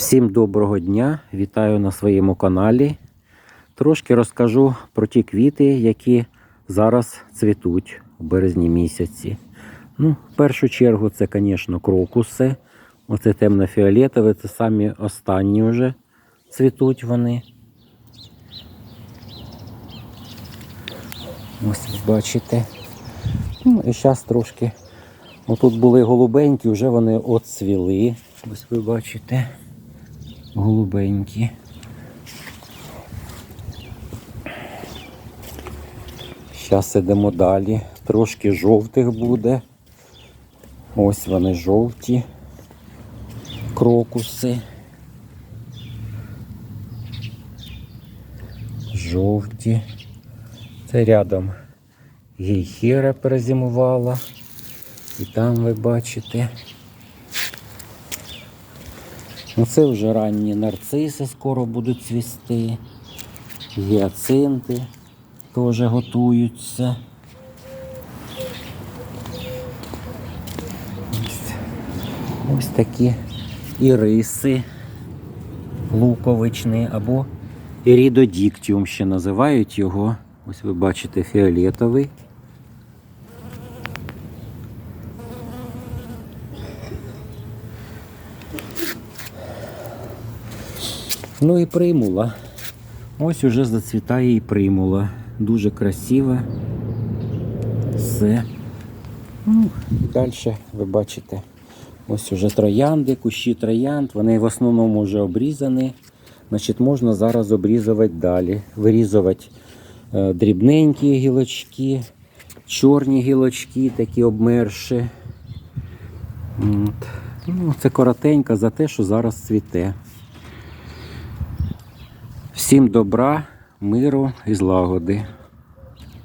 Всім доброго дня! Вітаю на своєму каналі. Трошки розкажу про ті квіти, які зараз цвітуть у березні місяці. Ну, в першу чергу, це, звісно, крокуси. Оце темно-фіолетове, це самі останні вже цвітуть вони. Ось ви бачите. Ну, і зараз трошки. Отут були голубенькі, вже вони отцвіли. Ось ви бачите. Голубенькі. Зараз ідемо далі. Трошки жовтих буде. Ось вони жовті. Крокуси. Жовті. Це рядом гейхера перезимувала. І там ви бачите. Ну, це вже ранні нарциси скоро будуть цвісти. Гіацинти теж готуються. Ось, такі іриси луковичні або ірідодіктіум ще називають його. Ось ви бачите фіолетовий. Ну і примула. Ось уже зацвітає і примула. Дуже красиве. Все. Ну, далі ви бачите. Ось уже троянди, кущі троянд. Вони в основному вже обрізані. Значить, можна зараз обрізувати далі. Вирізувати е, дрібненькі гілочки, чорні гілочки, такі обмерші. От. Ну, це коротенько за те, що зараз цвіте. Всім добра, миру і злагоди.